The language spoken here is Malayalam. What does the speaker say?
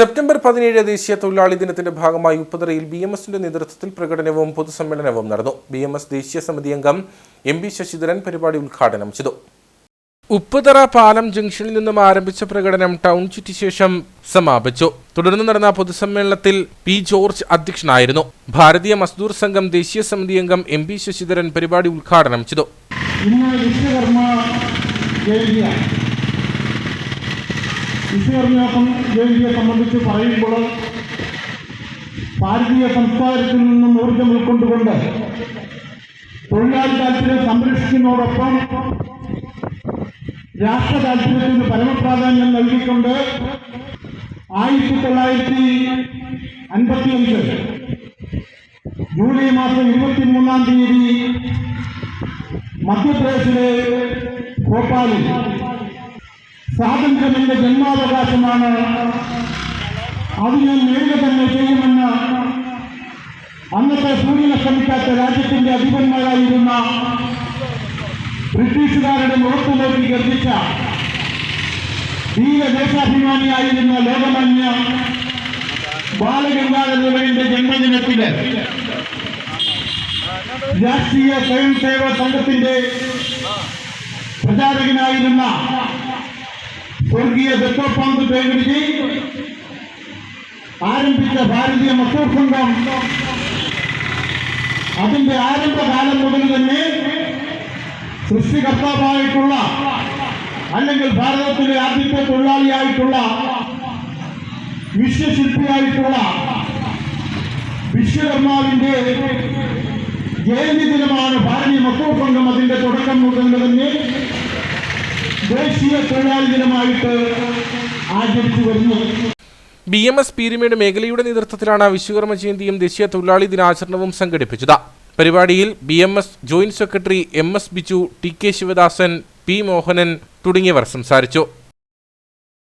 സെപ്റ്റംബർ പതിനേഴ് ദേശീയ തൊഴിലാളി ദിനത്തിന്റെ ഭാഗമായി ഉപ്പതറയിൽ ബി എം എസിന്റെ നേതൃത്വത്തിൽ പ്രകടനവും പൊതുസമ്മേളനവും നടന്നു. ബി എം എസ് ദേശീയ സമിതി അംഗം എം പി ശശിധരൻ പരിപാടി ഉദ്ഘാടനം ചെയ്തു. ഉപ്പുതറ പാലം ജംഗ്ഷനിൽ നിന്നും ആരംഭിച്ച പ്രകടനം ടൗൺ ചുറ്റി ശേഷം സമാപിച്ചു. തുടർന്ന് നടന്ന പൊതുസമ്മേളനത്തിൽ പി ജോർജ് അധ്യക്ഷനായിരുന്നു. ഭാരതീയ മസ്ദൂർ സംഘം ദേശീയ സമിതി അംഗം എം പി ശശിധരൻ പരിപാടി ഉദ്ഘാടനം ചെയ്തു. ജയന്തിയാണ് ജയന്തിയെ സംബന്ധിച്ച് പറയുമ്പോൾ ഭാരതീയ സംസ്കാരത്തിൽ നിന്നും ഊർജം ഉൾക്കൊണ്ടുകൊണ്ട് തൊഴിലാളി താല്പര്യം സംരക്ഷിക്കുന്നതോടൊപ്പം രാഷ്ട്ര താല്പര്യത്തിന് പരമപ്രാധാന്യം നൽകിക്കൊണ്ട് ആയിരത്തി തൊള്ളായിരത്തി അൻപത്തിയഞ്ച് ജൂലൈ മാസം ഇരുപത്തിമൂന്നാം തീയതി മധ്യപ്രദേശിലെ ഭോപ്പാലിൽ സ്വാതന്ത്ര്യം എന്റെ ജന്മാവകാശമാണ്. അത് ഞാൻ നേരിടെ തന്നെ ചെയ്യുമെന്ന് അന്നത്തെ സൂര്യനെ ശ്രമിക്കാത്ത രാജ്യത്തിന്റെ അധിപന്മാരായിരുന്ന ബ്രിട്ടീഷുകാരുടെ മുഖത്തുനോക്കി ഗർഭിച്ച ധീരദേശാഭിമാനിയായിരുന്ന ലോകമന്യ ബാലഗംഗാധരയുടെ ജന്മദിനത്തിൽ രാഷ്ട്രീയ സ്വയം സേവ സംഘത്തിന്റെ പ്രചാരകനായിരുന്ന സ്വർഗീയ ദത്തോപാന്ത് പേഗുരുജി ആരംഭിച്ച ഭാരതീയ മസൂർ സംഘം അതിന്റെ ആരംഭകാലം മുതൽ തന്നെ സൃഷ്ടികർത്താവായിട്ടുള്ള അല്ലെങ്കിൽ ഭാരതത്തിലെ ആദ്യത്തെ തൊഴിലാളിയായിട്ടുള്ള വിശ്വശില്പിയായിട്ടുള്ള വിശ്വകർമാവിന്റെ ജയന്തി ദിനമാണ് ഭാരതീയ മസൂർ സംഘം അതിന്റെ തുടക്കം മുതൽ ദേശീയ തൊഴിലാളി ദിനമായിട്ട് ആചരിച്ചു വരുന്നു. ബി എം എസ് പീരുമേട് മേഖലയുടെ നേതൃത്വത്തിലാണ് വിശ്വകർമ്മ ജയന്തിയും ദേശീയ തൊഴിലാളി ദിനാചരണവും സംഘടിപ്പിച്ചത്. പരിപാടിയിൽ B M S joint secretary M S Biju T K Sivadasan P Mohanan തുടങ്ങിയവർ സംസാരിച്ചു.